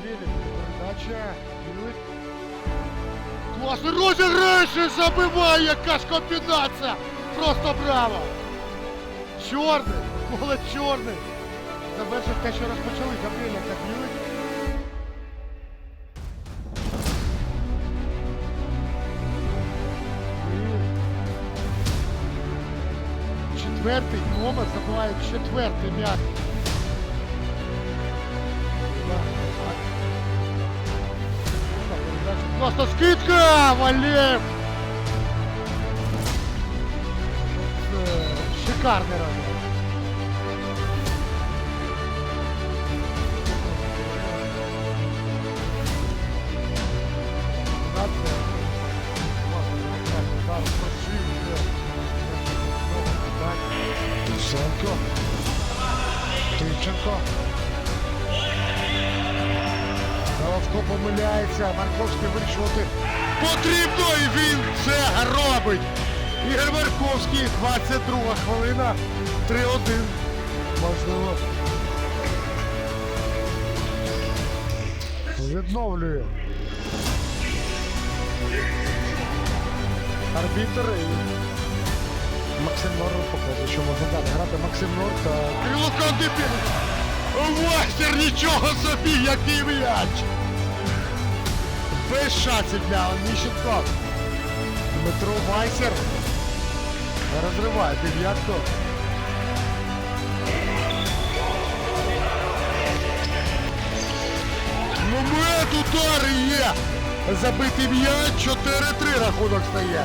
Ще. Білик. Класний розіграш і забиває, яка ж комбінація! Просто браво! Чорний! Коле чорний! Завершив те, що розпочали Габріля та Білик. Четвертий номер забиває четвертий м'яч. Просто скидка! Валеев! Э, шикарный раз. Тимченко. Головко помиляється, Марковський вирішувати потрібно і він це робить. Ігор Марковський, 22 хвилина, 3-1. Можливо. Відновлює. Арбітр і Максим Нор показує, що можна дати грати Максим Нор та Кирило Кандипін. Вайсер, нічого собі, який м'яч! Без шансів для Оніщенко. Дмитро Вайсер розриває дев'ятку. Момент удар є! Забитий м'яч, 4-3 рахунок стає.